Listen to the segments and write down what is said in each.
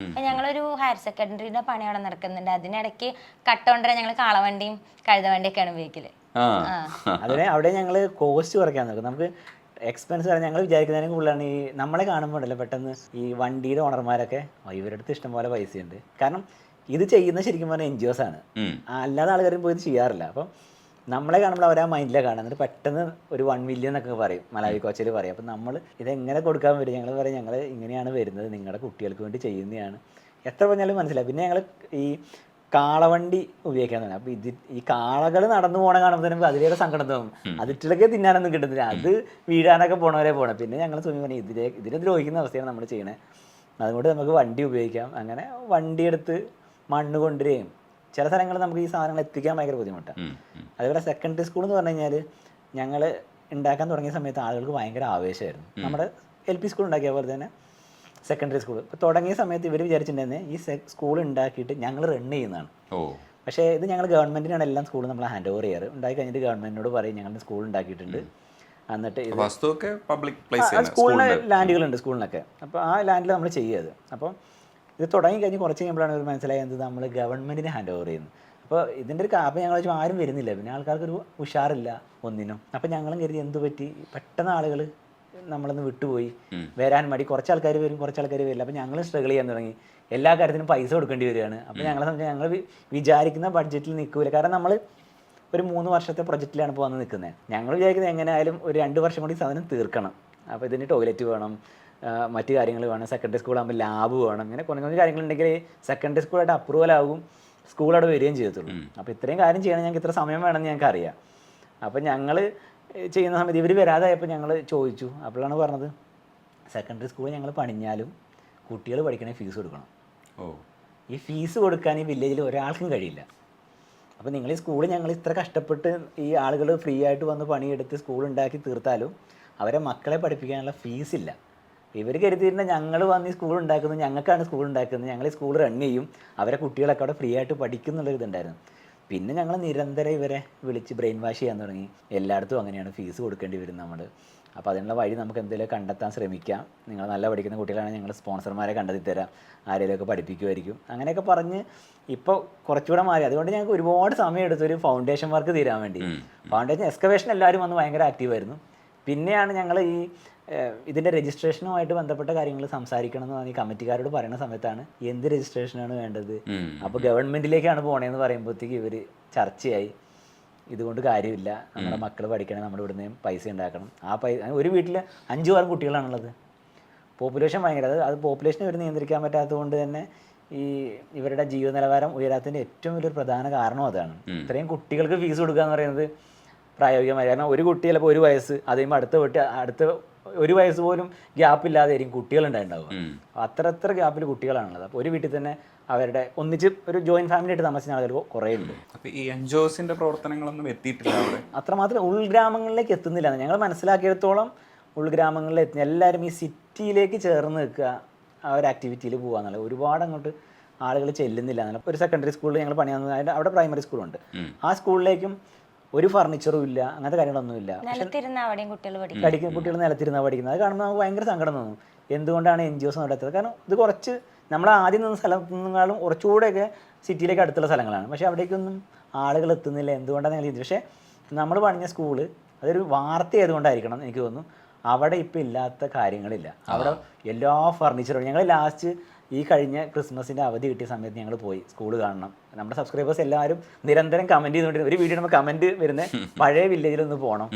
അപ്പൊ ഞങ്ങളൊരു ഹയർ സെക്കൻഡറിയുടെ പണി അവിടെ നടക്കുന്നുണ്ട്. അതിനിടയ്ക്ക് കട്ടോണ്ടര ഞങ്ങൾ കാളവണ്ടിയും കഴുതവണ്ടിയൊക്കെയാണ് ഉപയോഗിക്കൽ. ആ. അതിനെ അവിടെ ഞങ്ങൾ കോസ്റ്റ് കുറയ്ക്കാൻ നോക്കും. നമുക്ക് എക്സ്പെൻസ് പറയാൻ ഞങ്ങൾ വിചാരിക്കുന്നതിനും കൂടുതലാണ് ഈ നമ്മളെ കാണുമ്പോൾ ഉണ്ടല്ലോ പെട്ടെന്ന് ഈ വണ്ടിയുടെ ഓണർമാരൊക്കെ ഇവരടുത്ത് ഇവരുടെ അടുത്ത് ഇഷ്ടംപോലെ പൈസയുണ്ട്. കാരണം ഇത് ചെയ്യുന്ന ശരിക്കും പറഞ്ഞാൽ എൻ ജി ഒസ് ആണ്. അല്ലാതെ ആൾക്കാരും പോയി ചെയ്യാറില്ല. അപ്പം നമ്മളെ കാണുമ്പോൾ അവരാ ആ മൈൻഡിലാണ് കാണുന്നത് എന്നിട്ട് പെട്ടെന്ന് ഒരു വൺ മില്യൺ എന്നൊക്കെ പറയും. മലയാളി കോച്ചിൽ പറയും. അപ്പം നമ്മൾ ഇതെങ്ങനെ കൊടുക്കാൻ പറ്റും? ഞങ്ങൾ പറയും ഞങ്ങൾ ഇങ്ങനെയാണ് വരുന്നത്. നിങ്ങളുടെ കുട്ടികൾക്ക് വേണ്ടി ചെയ്യുന്നതാണ്. എത്ര പറഞ്ഞാലും മനസ്സിലായി. പിന്നെ ഞങ്ങൾ ഈ കാളവണ്ടി ഉപയോഗിക്കാൻ തന്നെ അപ്പോൾ ഇത് ഈ കാളകൾ നടന്നു പോകണ കാണുമ്പോൾ തന്നെ അതിലേറെ സങ്കടം തോന്നും. അതിട്ടിലൊക്കെ തിന്നാനൊന്നും കിട്ടുന്നില്ല. അത് വീഴാനൊക്കെ പോണവരെ പോകണം പിന്നെ ഞങ്ങൾ സുമി പറഞ്ഞു ഇതിലെ ഇതിനെ ദ്രോഹിക്കുന്ന അവസ്ഥയാണ് നമ്മൾ ചെയ്യണേ. അതുകൊണ്ട് നമുക്ക് വണ്ടി ഉപയോഗിക്കാം. അങ്ങനെ വണ്ടി എടുത്ത് മണ്ണ് കൊണ്ടുവരികയും ചില സ്ഥലങ്ങളിൽ നമുക്ക് ഈ സാധനങ്ങൾ എത്തിക്കാൻ ഭയങ്കര ബുദ്ധിമുട്ടാണ് അതുപോലെ സെക്കൻഡറി സ്കൂൾ എന്ന് പറഞ്ഞു കഴിഞ്ഞാൽ ഞങ്ങൾ ഉണ്ടാക്കാൻ തുടങ്ങിയ സമയത്ത് ആളുകൾക്ക് ഭയങ്കര ആവേശമായിരുന്നു. നമ്മുടെ എൽ പി സ്കൂൾ ഉണ്ടാക്കിയ പോലെ തന്നെ സെക്കൻഡറി സ്കൂൾ ഇപ്പോൾ തുടങ്ങിയ സമയത്ത് ഇവർ വിചാരിച്ചിട്ടുണ്ടെന്ന് ഈ സ്കൂൾ ഉണ്ടാക്കിയിട്ട് ഞങ്ങൾ റൺ ചെയ്യുന്നതാണ്. പക്ഷേ ഇത് ഞങ്ങൾ ഗവൺമെന്റിനാണ് എല്ലാം സ്കൂൾ നമ്മൾ ഹാൻഡ് ഓവർ ചെയ്യാറ്. ഉണ്ടാക്കി കഴിഞ്ഞിട്ട് ഗവൺമെന്റിനോട് പറയും ഞങ്ങളുടെ സ്കൂൾ ഉണ്ടാക്കിയിട്ടുണ്ട്. എന്നിട്ട് സ്കൂളിന് ലാൻഡുകളുണ്ട് സ്കൂളിനൊക്കെ അപ്പോൾ ആ ലാൻഡിൽ നമ്മൾ ചെയ്യുന്നത് അപ്പോൾ ഇത് തുടങ്ങി കഴിഞ്ഞ് കുറച്ച് കഴിയുമ്പോഴാണ് ഒരു മനസ്സിലായത് നമ്മൾ ഗവൺമെന്റിന് ഹാൻഡ് ഓവർ ചെയ്യുന്നത് അപ്പോൾ ഇതിന്റെ ഒരു കാപ്പ് ഞങ്ങൾ വെച്ചാൽ ആരും വരുന്നില്ല. പിന്നെ ആൾക്കാർക്കൊരു ഉഷാറില്ല ഒന്നിനും. അപ്പം ഞങ്ങളും കരുതി എന്ത് പറ്റി? പെട്ടെന്ന് ആളുകൾ നമ്മളൊന്ന് വിട്ടുപോയി. വരാൻ മടി. കുറച്ച് ആൾക്കാർ വരും കുറച്ച് ആൾക്കാർ വരില്ല. അപ്പം ഞങ്ങൾ സ്ട്രഗിൾ ചെയ്യാൻ തുടങ്ങി. എല്ലാ കാര്യത്തിനും പൈസ കൊടുക്കേണ്ടി വരികയാണ്. അപ്പം ഞങ്ങളെ സംബന്ധിച്ച് ഞങ്ങൾ വിചാരിക്കുന്ന ബഡ്ജറ്റിൽ നിൽക്കില്ല കാരണം നമ്മൾ ഒരു മൂന്ന് വർഷത്തെ പ്രൊജക്റ്റിലാണ് ഇപ്പോൾ വന്ന് നിൽക്കുന്നത് ഞങ്ങൾ വിചാരിക്കുന്നത് എങ്ങനെയായാലും ഒരു രണ്ട് വർഷം കൂടി സാധനം തീർക്കണം. അപ്പോൾ ഇതിന് ടോയ്ലറ്റ് വേണം. മറ്റു കാര്യങ്ങൾ വേണം. സെക്കൻഡറി സ്കൂളാകുമ്പോൾ ലാബ് വേണം. അങ്ങനെ കുറേ കുറച്ച് കാര്യങ്ങളുണ്ടെങ്കിൽ സെക്കൻഡറി സ്കൂളായിട്ട് അപ്രൂവൽ ആകും. സ്കൂൾ അവിടെ വരികയും ചെയ്യത്തുള്ളൂ. അപ്പോൾ ഇത്രയും കാര്യം ചെയ്യണം. ഞങ്ങൾക്ക് ഇത്ര സമയം വേണമെന്ന് ഞങ്ങൾക്ക് അറിയാം. അപ്പോൾ ഞങ്ങൾ ചെയ്യുന്ന സമയത്ത് ഇവർ വരാതായപ്പോൾ ഞങ്ങൾ ചോദിച്ചു. അപ്പോഴാണ് പറഞ്ഞത് സെക്കൻഡറി സ്കൂൾ ഞങ്ങൾ പണിഞ്ഞാലും കുട്ടികൾ പഠിക്കണേ ഫീസ് കൊടുക്കണം. ഓ. ഈ ഫീസ് കൊടുക്കാൻ ഈ വില്ലേജിൽ ഒരാൾക്കും കഴിയില്ല. അപ്പോൾ നിങ്ങൾ ഈ സ്കൂൾ ഞങ്ങൾ ഇത്ര കഷ്ടപ്പെട്ട് ഈ ആളുകൾ ഫ്രീ ആയിട്ട് വന്ന് പണിയെടുത്ത് സ്കൂൾ ഉണ്ടാക്കി തീർത്താലും അവരെ മക്കളെ പഠിപ്പിക്കാനുള്ള ഫീസില്ല ഇവർ കരുതിയിരുന്ന ഞങ്ങൾ വന്ന് ഈ സ്കൂൾ ഉണ്ടാക്കുന്നത് ഞങ്ങൾക്കാണ് സ്കൂൾ ഉണ്ടാക്കുന്നത് ഞങ്ങൾ ഈ സ്കൂൾ റൺ ചെയ്യും അവരെ കുട്ടികളൊക്കെ അവിടെ ഫ്രീ ആയിട്ട് പഠിക്കും എന്നുള്ളൊരു ഇതുണ്ടായിരുന്നു. പിന്നെ ഞങ്ങൾ നിരന്തരം ഇവരെ വിളിച്ച് ബ്രെയിൻ വാഷ് ചെയ്യാൻ തുടങ്ങി. എല്ലായിടത്തും അങ്ങനെയാണ് ഫീസ് കൊടുക്കേണ്ടി വരും നമ്മൾ അപ്പോൾ അതിനുള്ള വഴി നമുക്ക് എന്തെങ്കിലും കണ്ടെത്താൻ ശ്രമിക്കാം. നിങ്ങൾ നല്ല പഠിക്കുന്ന കുട്ടികളാണെങ്കിൽ ഞങ്ങൾ സ്പോൺസർമാരെ കണ്ടെത്തി തരാം. ആരെങ്കിലുമൊക്കെ പഠിപ്പിക്കുമായിരിക്കും. അങ്ങനെയൊക്കെ പറഞ്ഞ് ഇപ്പോൾ കുറച്ചുകൂടെ മാറി. അതുകൊണ്ട് ഞങ്ങൾക്ക് ഒരുപാട് സമയം എടുത്തു ഒരു ഫൗണ്ടേഷൻ വർക്ക് തീരാൻ വേണ്ടി. ഫൗണ്ടേഷൻ എക്സ്കവേഷൻ എല്ലാവരും വന്ന് ഭയങ്കര ആക്റ്റീവായിരുന്നു പിന്നെയാണ് ഞങ്ങൾ ഈ ഇതിന്റെ രജിസ്ട്രേഷനുമായിട്ട് ബന്ധപ്പെട്ട കാര്യങ്ങൾ സംസാരിക്കണം എന്ന് പറഞ്ഞ് കമ്മിറ്റിക്കാരോട് പറയുന്ന സമയത്താണ് എന്ത് രജിസ്ട്രേഷനാണ് വേണ്ടത്. അപ്പോൾ ഗവൺമെന്റിലേക്കാണ് പോണേന്ന് പറയുമ്പോഴത്തേക്ക് ഇവർ ചർച്ചയായി. ഇതുകൊണ്ട് കാര്യമില്ല. നമ്മുടെ മക്കൾ പഠിക്കണം നമ്മുടെ ഇവിടുന്ന് പൈസ ഉണ്ടാക്കണം. ആ പൈസ ഒരു വീട്ടിൽ അഞ്ചു ആറ് കുട്ടികളാണുള്ളത്. പോപ്പുലേഷൻ ഭയങ്കര അത് അത് പോപ്പുലേഷനെ ഇവർ നിയന്ത്രിക്കാൻ പറ്റാത്തതുകൊണ്ട് തന്നെ ഈ ഇവരുടെ ജീവിത നിലവാരം ഉയരാത്തതിന്റെ ഏറ്റവും വലിയൊരു പ്രധാന കാരണം അതാണ്. ഇത്രയും കുട്ടികൾക്ക് ഫീസ് കൊടുക്കുക എന്ന് പറയുന്നത് പ്രായോഗികമായി. കാരണം ഒരു കുട്ടി ചിലപ്പോൾ ഒരു വയസ്സ് അത് കഴിയുമ്പോൾ അടുത്ത കുട്ടി അടുത്ത ഒരു വയസ്സ് പോലും ഗ്യാപ്പ് ഇല്ലാതെ ആയിരിക്കും കുട്ടികളുണ്ടായിട്ടുണ്ടാവുക അപ്പോൾ അത്ര അത്ര ഗ്യാപ്പിൽ കുട്ടികളാണുള്ളത്. അപ്പോൾ ഒരു വീട്ടിൽ തന്നെ അവരുടെ ഒന്നിച്ച് ഒരു ജോയിന്റ് ഫാമിലി ആയിട്ട് താമസിക്കുന്ന ആളുകൾ കുറേ ഉണ്ട് അപ്പൊ ഈ എൻജോസിന്റെ പ്രവർത്തനങ്ങളൊന്നും എത്തിയിട്ടില്ല അത്രമാത്രം ഉൾഗ്രാമങ്ങളിലേക്ക് എത്തുന്നില്ല. ഞങ്ങൾ മനസ്സിലാക്കിയിടത്തോളം ഉൾഗ്രാമങ്ങളിൽ എത്തി എല്ലാവരും ഈ സിറ്റിയിലേക്ക് ചേർന്ന് നിൽക്കുക ആ ഒരു ആക്ടിവിറ്റിയിൽ പോകാന്നുള്ള ഒരുപാട് അങ്ങോട്ട് ആളുകൾ ചെല്ലുന്നില്ല. എന്നുള്ള ഒരു സെക്കൻഡറി സ്കൂളിൽ ഞങ്ങൾ പണിയാൻ അവിടെ പ്രൈമറി സ്കൂളുണ്ട് ആ സ്കൂളിലേക്കും ഒരു ഫർണിച്ചറും ഇല്ല അങ്ങനത്തെ കാര്യങ്ങളൊന്നുമില്ല പഠിക്കും. പഠിക്കുന്ന കുട്ടികൾ നിലത്തിരുന്നാ പഠിക്കുന്നത്. അത് കാണുമ്പോൾ നമുക്ക് ഭയങ്കര സങ്കടം തോന്നും. എന്തുകൊണ്ടാണ് എൻ ജി ഒസ് നടത്തുന്നത് കാരണം ഇത് കുറച്ച് നമ്മൾ ആദ്യം നിന്ന സ്ഥലത്തു നിന്നാലും കുറച്ചുകൂടെയൊക്കെ സിറ്റിയിലേക്ക് അടുത്തുള്ള സ്ഥലങ്ങളാണ്. പക്ഷേ അവിടേക്കൊന്നും ആളുകൾ എത്തുന്നില്ല. എന്തുകൊണ്ടാണ് ഞങ്ങൾ ഇത് പക്ഷേ നമ്മൾ പണിഞ്ഞ സ്കൂൾ അതൊരു വാർത്ത ആയതുകൊണ്ടായിരിക്കണം എനിക്ക് തോന്നുന്നു. അവിടെ ഇപ്പം ഇല്ലാത്ത കാര്യങ്ങളില്ല. അവിടെ എല്ലാ ഫർണിച്ചറും ഞങ്ങൾ ലാസ്റ്റ് ഈ കഴിഞ്ഞ ക്രിസ്മസിന്റെ അവധി കിട്ടിയ സമയത്ത് ഞങ്ങൾ പോയി സ്കൂൾ കാണണം. നമ്മുടെ സബ്സ്ക്രൈബേഴ്സ് എല്ലാവരും നിരന്തരം കമന്റ് ചെയ്തുകൊണ്ടിരുന്നു ഒരു വീഡിയോ നമ്മൾ കമന്റ് വരുന്ന പഴയ വില്ലേജിൽ ഒന്ന് പോകണം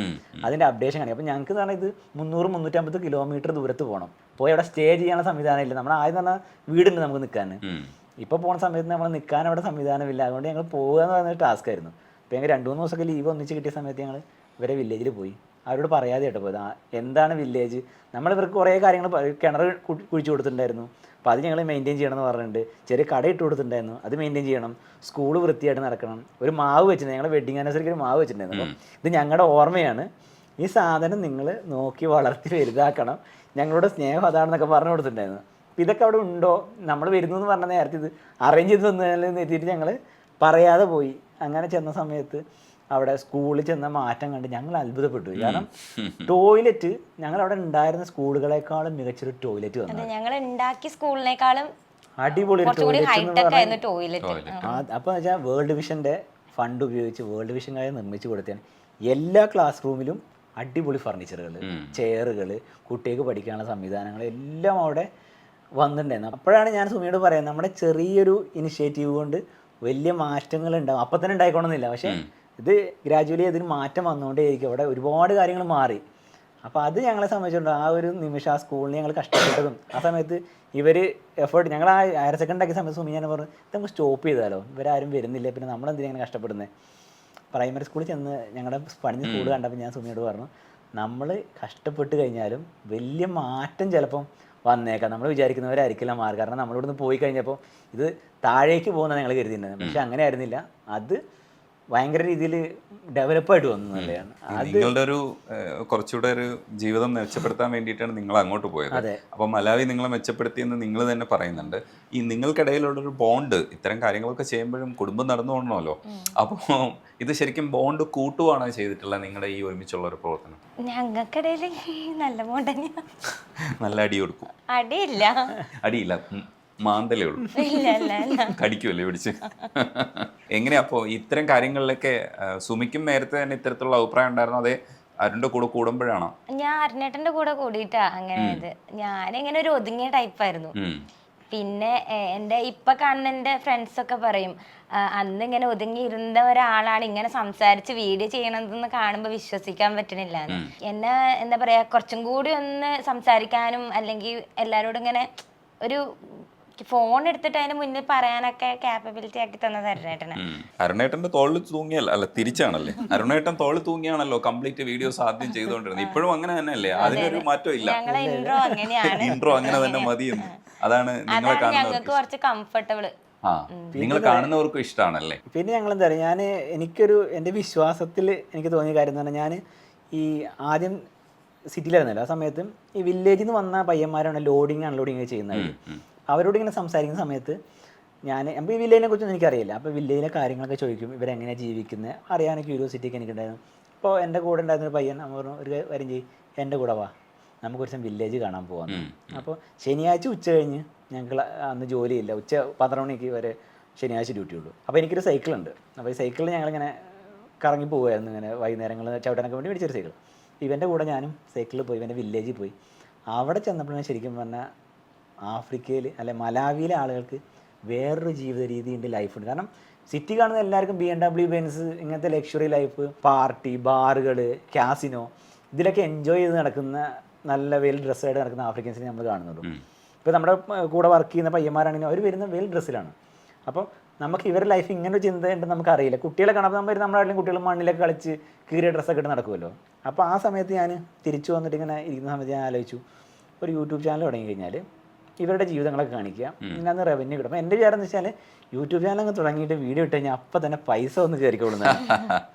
അതിന്റെ അപ്ഡേഷൻ കാണി അപ്പോൾ ഞങ്ങൾക്ക് പറഞ്ഞാൽ ഇത് മുന്നൂറ് മുന്നൂറ്റമ്പത് കിലോമീറ്റർ ദൂരത്ത് പോകണം പോയി അവിടെ സ്റ്റേ ചെയ്യാനുള്ള സംവിധാനം ഇല്ല. നമ്മൾ ആദ്യം പറഞ്ഞാൽ വീടുണ്ട് നമുക്ക് നിൽക്കാൻ. ഇപ്പോൾ പോകുന്ന സമയത്ത് നമ്മൾ നിൽക്കാൻ അവിടെ സംവിധാനമില്ല അതുകൊണ്ട് ഞങ്ങൾ പോകുക എന്ന് പറയുന്ന ടാസ്ക് ആയിരുന്നു. അപ്പോൾ ഞങ്ങൾ രണ്ട് മൂന്ന് ദിവസമൊക്കെ ലീവ് ഒന്നിച്ച് കിട്ടിയ സമയത്ത് ഞങ്ങൾ ഇവരെ വില്ലേജിൽ പോയി. അവരോട് പറയാതെ കേട്ടോ പോയത്. എന്താണ് വില്ലേജ് നമ്മൾ ഇവർക്ക് കുറേ കാര്യങ്ങൾ കിണർ കുഴിച്ചു കൊടുത്തിട്ടുണ്ടായിരുന്നു. അപ്പോൾ അത് ഞങ്ങൾ മെയിന്റെയിൻ ചെയ്യണം എന്ന് പറഞ്ഞിട്ടുണ്ട്. ചെറിയ കട ഇട്ട് കൊടുത്തിട്ടുണ്ടായിരുന്നു. അത് മെയിന്റെയിൻ ചെയ്യണം. സ്കൂൾ വൃത്തിയായിട്ട് നടക്കണം. ഒരു മാവ് വെച്ചിട്ടുണ്ട് ഞങ്ങൾ വെഡിങ് ആനിവേഴ്സറിക്ക് ഒരു മാവ് വെച്ചിട്ടുണ്ടായിരുന്നു. ഇത് ഞങ്ങളുടെ ഓർമ്മയാണ്. ഈ സാധനം നിങ്ങൾ നോക്കി വളർത്തി വലുതാക്കണം. ഞങ്ങളുടെ സ്നേഹം അതാണെന്നൊക്കെ പറഞ്ഞു കൊടുത്തിട്ടുണ്ടായിരുന്നു. അപ്പോൾ ഇതൊക്കെ അവിടെ ഉണ്ടോ? നമ്മൾ വരുന്നു എന്ന് പറഞ്ഞ നേരത്തെ ഇത് അറേഞ്ച് ചെയ്ത് തന്നതിൽ എത്തിയിട്ട് ഞങ്ങൾ പറയാതെ പോയി. അങ്ങനെ ചെന്ന സമയത്ത് അവിടെ സ്കൂളിൽ ചെന്ന മാറ്റം കണ്ട് ഞങ്ങൾ അത്ഭുതപ്പെട്ടു. കാരണം ടോയ്ലറ്റ് ഞങ്ങൾ അവിടെ ഉണ്ടായിരുന്ന സ്കൂളുകളെക്കാളും മികച്ചൊരു ടോയ്ലറ്റ് വന്നു ഞങ്ങൾ ഉണ്ടാക്കിയ സ്കൂളിനേക്കാളും അടിപൊളി ടോയ്ലറ്റ് അപ്പോൾ വെച്ചാൽ വേൾഡ് വിഷന്റെ ഫണ്ട് ഉപയോഗിച്ച് വേൾഡ് വിഷൻ കാര്യം നിർമ്മിച്ചു കൊടുത്തതാണ്. എല്ലാ ക്ലാസ് റൂമിലും അടിപൊളി ഫർണിച്ചറുകൾ ചെയറുകൾ കുട്ടികൾക്ക് പഠിക്കാനുള്ള സംവിധാനങ്ങൾ എല്ലാം അവിടെ വന്നിട്ടുണ്ടായിരുന്നു. അപ്പോഴാണ് ഞാൻ സുമിയോട് പറയുന്നത് നമ്മുടെ ചെറിയൊരു ഇനിഷ്യേറ്റീവ് കൊണ്ട് വലിയ മാറ്റങ്ങൾ ഉണ്ടാവും അപ്പം തന്നെ ഉണ്ടായിക്കോണമെന്നില്ല പക്ഷേ ഇത് ഗ്രാജുവലി അതിന് മാറ്റം വന്നുകൊണ്ടേയിരിക്കും. അവിടെ ഒരുപാട് കാര്യങ്ങൾ മാറി. അപ്പോൾ അത് ഞങ്ങളെ സംബന്ധിച്ചിട്ടുണ്ട് ആ ഒരു നിമിഷം ആ സ്കൂളിൽ ഞങ്ങൾ കഷ്ടപ്പെട്ടതും ആ സമയത്ത് ഇവർ എഫേർട്ട് ഞങ്ങൾ ആ ഹയർ സെക്കൻഡറി ആക്കിയ സമയത്ത് സുമി ഞാൻ പറഞ്ഞു ഇത് നമുക്ക് സ്റ്റോപ്പ് ചെയ്താലോ? ഇവരാരും വരുന്നില്ല. പിന്നെ നമ്മൾ നമ്മളെന്തിനാണ് ഇങ്ങനെ കഷ്ടപ്പെടുന്നത് പ്രൈമറി സ്കൂളിൽ ചെന്ന് ഞങ്ങളുടെ പണിഞ്ഞ സ്കൂൾ കണ്ടപ്പോൾ ഞാൻ സുമിയോട് പറഞ്ഞു നമ്മൾ കഷ്ടപ്പെട്ട് കഴിഞ്ഞാലും വലിയ മാറ്റം ചിലപ്പം വന്നേക്കാം. നമ്മൾ വിചാരിക്കുന്നവരായിരിക്കില്ല മാറി. കാരണം നമ്മളിവിടുന്ന് പോയി കഴിഞ്ഞപ്പോൾ ഇത് താഴേക്ക് പോകുന്ന ഞങ്ങൾ കരുതിയിരുന്നത്. പക്ഷെ അങ്ങനെ ആയിരുന്നില്ല അത് ഭയങ്കര രീതിയിൽ ഡെവലപ്പായിട്ട് വന്നു നിങ്ങളുടെ ഒരു കുറച്ചുകൂടെ ഒരു ജീവിതം മെച്ചപ്പെടുത്താൻ വേണ്ടിയിട്ടാണ് നിങ്ങൾ അങ്ങോട്ട് പോയത്. അപ്പൊ അപ്പോൾ മലാവി നിങ്ങളെ മെച്ചപ്പെടുത്തിയെന്ന് നിങ്ങൾ തന്നെ പറയുന്നുണ്ട്. ഈ നിങ്ങൾക്കിടയിലുള്ള ഒരു ബോണ്ട് ഇത്തരം കാര്യങ്ങളൊക്കെ ചെയ്യുമ്പോഴും കുടുംബം നടന്നു പോകണമല്ലോ അപ്പോൾ ഇത് ശരിക്കും ബോണ്ട് കൂട്ടുവാണോ ചെയ്തിട്ടുള്ള നിങ്ങളുടെ ഈ ഒരുമിച്ചുള്ള ഒരു പ്രവർത്തനം? ഞങ്ങൾക്കിടയിൽ നല്ല ബോണ്ട് നല്ല അടി കൊടുക്കും. അടിയില്ല. അടിയില്ല. മാന്തലേ ഉള്ളൂ. കടിക്കുമല്ലേ പിടിച്ച്? എങ്ങനെയാ അപ്പോൾ ഇത്തരം കാര്യങ്ങളിലൊക്കെ സുമിക്കും നേരത്തെ തന്നെ ഇത്തരത്തിലുള്ള അഭിപ്രായം ഉണ്ടായിരുന്നു? അതേ അരുണിന്റെ കൂടെ കൂടുമ്പോഴാണോ? ഞാൻ അരുണേട്ടന്റെ കൂടെ കൂടിയിട്ടാ അങ്ങനെ ഇത്. ഞാനിങ്ങനെ ഒരു ഒതുങ്ങിയ ടൈപ്പായിരുന്നു. ആയിരുന്നു പിന്നെ എന്റെ എന്റെ ഇപ്പൊ കാണുന്ന എന്റെ ഫ്രണ്ട്സ് ഒക്കെ പറയും അന്ന് ഇങ്ങനെ ഒതുങ്ങിയിരുന്ന ഒരാളാണ് ഇങ്ങനെ സംസാരിച്ച് വീഡിയോ ചെയ്യണതെന്ന് കാണുമ്പോൾ വിശ്വസിക്കാൻ പറ്റണില്ല. എന്നെ എന്താ പറയാ കുറച്ചും കൂടി ഒന്ന് സംസാരിക്കാനും അല്ലെങ്കിൽ എല്ലാരോടും ഇങ്ങനെ ഒരു ഫോൺ എടുത്തിട്ട് അതിന് മുന്നിൽ പറയാനൊക്കെ കാപ്പബിലിറ്റി ആക്കി തന്നത് അരുണേട്ടന്. അരുണേട്ടന്റെ തോളിൽ തൂങ്ങിയല്ല അല്ല തിരിച്ചാണല്ലേ? അരുണേട്ടൻ തോളിൽ തൂങ്ങിയാണല്ലോ കംപ്ലീറ്റ് വീഡിയോസ് ആദ്യം ചെയ്തുകൊണ്ടിരുന്നത് ഇപ്പോഴും അങ്ങനെ തന്നെയല്ലേ? അതിനൊരു മാറ്റം ഇല്ല. ഞങ്ങളെ ഇൻട്രോ അങ്ങനെയാണ്. ഇൻട്രോ അങ്ങനെ തന്നെ മതിയെന്ന് അതാണ് ഞങ്ങൾക്ക് കുറച്ച് കംഫർട്ടബിൾ ആ നിങ്ങൾ കാണുന്നവർക്കും ഇഷ്ടമാണല്ലേ പിന്നെ ഞങ്ങൾ എന്താ പറയുക ഞാൻ എനിക്കൊരു എന്റെ വിശ്വാസത്തിൽ എനിക്ക് തോന്നിയ കാര്യം എന്ന് പറഞ്ഞാൽ ഞാൻ ഈ ആദ്യം സിറ്റിയിലായിരുന്നല്ലോ ആ സമയത്ത് ഈ വില്ലേജിൽ നിന്ന് വന്ന പയ്യന്മാരാണ് ലോഡിങ് അൺലോഡിങ് ചെയ്യുന്നത്. അവരോട് ഇങ്ങനെ സംസാരിക്കുന്ന സമയത്ത് ഞാൻ അപ്പോൾ ഈ വില്ലേജിനെ കുറിച്ചൊന്നും എനിക്കറിയില്ല. അപ്പോൾ വില്ലേജിലെ കാര്യങ്ങളൊക്കെ ചോദിക്കും ഇവരെങ്ങനെയാണ് ജീവിക്കുന്നത് അറിയാൻ ക്യൂരിയോസിറ്റി ഒക്കെ എനിക്കുണ്ടായിരുന്നു. അപ്പോൾ എന്റെ കൂടെ ഉണ്ടായിരുന്ന ഒരു പയ്യൻ നമ്മൾ പറഞ്ഞു ഒരു കാര്യം ചെയ്യും എന്റെ കൂടെ വാ. നമുക്ക് കുറച്ച് വില്ലേജ് കാണാൻ പോകാം അപ്പോൾ ശനിയാഴ്ച ഉച്ച കഴിഞ്ഞ് ഞങ്ങൾ അന്ന് ജോലിയില്ല. ഉച്ച പന്ത്രണ്ട് മണിക്ക് വരെ ശനിയാഴ്ച ഡ്യൂട്ടി ഉള്ളൂ. അപ്പോൾ എനിക്കൊരു സൈക്കിളുണ്ട് അപ്പോൾ ഈ സൈക്കിളിൽ ഞങ്ങളിങ്ങനെ കറങ്ങി പോവുമായിരുന്നു ഇങ്ങനെ വൈകുന്നേരങ്ങൾ ചവിട്ടാനൊക്കെ വേണ്ടി മേടിച്ചൊരു സൈക്കിൾ ഇവന്റെ കൂടെ ഞാനും സൈക്കിളിൽ പോയി ഇവന്റെ വില്ലേജിൽ പോയി. അവിടെ ചെന്നപ്പോഴാണ് ശരിക്കും പറഞ്ഞാൽ ആഫ്രിക്കയിൽ അല്ലെ മലാവിയിലെ ആളുകൾക്ക് വേറൊരു ജീവിത രീതിയുണ്ട് ലൈഫുണ്ട്. കാരണം സിറ്റി കാണുന്ന എല്ലാവർക്കും ബി എം ഡബ്ല്യു ബെൻസ് ഇങ്ങനത്തെ ലക്ഷറി ലൈഫ് പാർട്ടി ബാറുകൾ കാസിനോ ഇതിലൊക്കെ എൻജോയ് ചെയ്ത് നടക്കുന്ന നല്ല വെൽ ഡ്രസ്സായിട്ട് നടക്കുന്ന ആഫ്രിക്കൻസിനെ നമ്മൾ കാണുന്നുള്ളൂ. ഇപ്പോൾ നമ്മുടെ കൂടെ വർക്ക് ചെയ്യുന്ന പയ്യന്മാരാണെങ്കിലും അവർ വരുന്ന വെൽ ഡ്രസ്സിലാണ് അപ്പോൾ നമുക്ക് ഇവരുടെ ലൈഫ് ഇങ്ങനെ ഒരു ചിന്തയുണ്ടെന്ന് നമുക്കറിയില്ല. കുട്ടികളെ കാണുമ്പോൾ നമ്മൾ നമ്മളായിട്ടും കുട്ടികൾ മണ്ണിലൊക്കെ കളിച്ച് കീറിയ ഡ്രസ്സൊക്കെ ഇട്ട് നടക്കുമല്ലോ അപ്പോൾ ആ സമയത്ത് ഞാൻ തിരിച്ചു വന്നിട്ട് ഇങ്ങനെ ഇരിക്കുന്ന സമയത്ത് ഞാൻ ആലോചിച്ചു. ഒരു യൂട്യൂബ് ചാനൽ തുടങ്ങി കഴിഞ്ഞാൽ ഇവരുടെ ജീവിതങ്ങളൊക്കെ കാണിക്കുക. ഇതിനകത്ത് റവന്യൂ കിട്ടും. എന്റെ വിചാരം എന്ന് വെച്ചാൽ യൂട്യൂബ് ചാനൽ അങ്ങ് തുടങ്ങിയിട്ട് വീഡിയോ ഇട്ട് കഴിഞ്ഞാൽ അപ്പം തന്നെ പൈസ ഒന്ന് കയറിക്കൊള്ളുന്നതാണ്